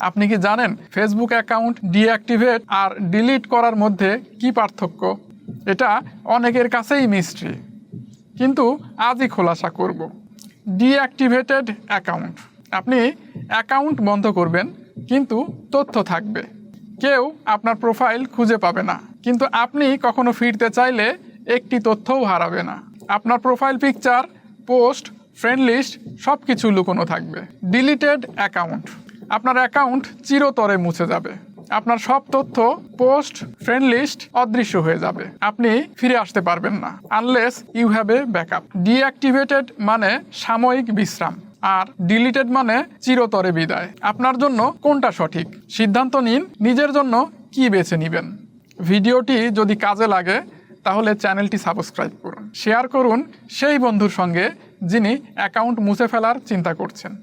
আপনি কি জানেন ফেসবুক অ্যাকাউন্ট ডিঅ্যাক্টিভেট আর ডিলিট করার মধ্যে কি পার্থক্য? এটা অনেকের কাছেই মিস্ট্রি কিন্তু আজই খোলাসা করব। ডিঅ্যাক্টিভেটেড অ্যাকাউন্ট আপনি অ্যাকাউন্ট বন্ধ করবেন, কিন্তু তথ্য থাকবে। কেউ আপনার প্রোফাইল খুঁজে পাবে না। কিন্তু আপনি কখনো ফিরতে চাইলে একটি তথ্যও হারাবে না। আপনার profile picture post friend list সব কিছু লুকোনো থাকবে। ডিলিটেড অ্যাকাউন্ট আপনার অ্যাকাউন্ট চিরতরে মুছে যাবে। আপনার সব তথ্য পোস্ট ফ্রেন্ড লিস্ট অদৃশ্য হয়ে যাবে। আপনি ফিরে আসতে পারবেন না। Unless you have a backup deactivated মানে সাময়িক বিশ্রাম। আর ডিলিটেড মানে চিরতরে বিদায়। আপনার জন্য কোনটা সঠিক? সিদ্ধান্ত নিন নিজের জন্য কি বেছে নেবেন। ভিডিওটি যদি কাজে লাগে, তাহলে চ্যানেলটি সাবস্ক্রাইব করুন। শেয়ার করুন সেই বন্ধুর সঙ্গে, যিনি অ্যাকাউন্ট মুছে ফেলার চিন্তা করছেন।